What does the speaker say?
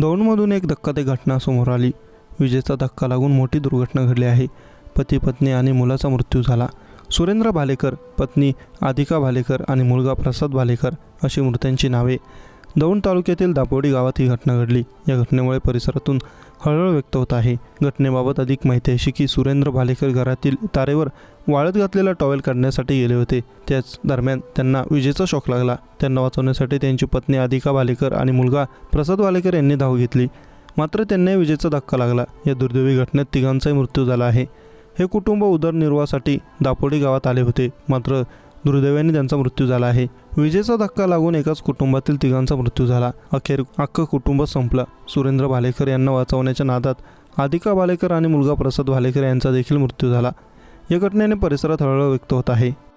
दौंडमधून एक धक्कादायक घटना समोर आली. विजेचा धक्का लागून मोठी दुर्घटना घडली आहे. पती पत्नी आणि मुलाचा मृत्यू झाला. सुरेंद्र भालेकर पत्नी आदिका भालेकर आणि मुलगा प्रसाद भालेकर अशी मृतांची नावे. दौंड तालुक्यातील दापोडी गावात ही घटना घडली. या घटनेमुळे परिसरातून हळहळ व्यक्त होत आहे. घटनेबाबत अधिक माहिती अशी की सुरेंद्र भालेकर घरातील तारेवर वाळत घातलेला टॉवेल काढण्यासाठी गेले होते. त्याच दरम्यान त्यांना विजेचा शॉक लागला. त्यांना वाचवण्यासाठी त्यांची पत्नी आदिका भालेकर आणि मुलगा प्रसाद भालेकर यांनी धाव घेतली. मात्र त्यांना विजेचा धक्का लागला. या दुर्दैवी घटनेत तिघांचाही मृत्यू झाला आहे. हे कुटुंब उदरनिर्वाहासाठी दापोडी गावात आले होते. मात्र दुर्दैवाने त्यांचा मृत्यू झाला आहे. विजेचा धक्का लागून एकाच कुटुंबातील तिघांचा मृत्यू झाला. अखेर अख्खं कुटुंब संपलं. सुरेंद्र भालेकर यांना वाचवण्याच्या नादात आदिका भालेकर आणि मुलगा प्रसाद भालेकर यांचा देखील मृत्यू झाला. या घटनेने परिसरात हळहळ व्यक्त होत आहे.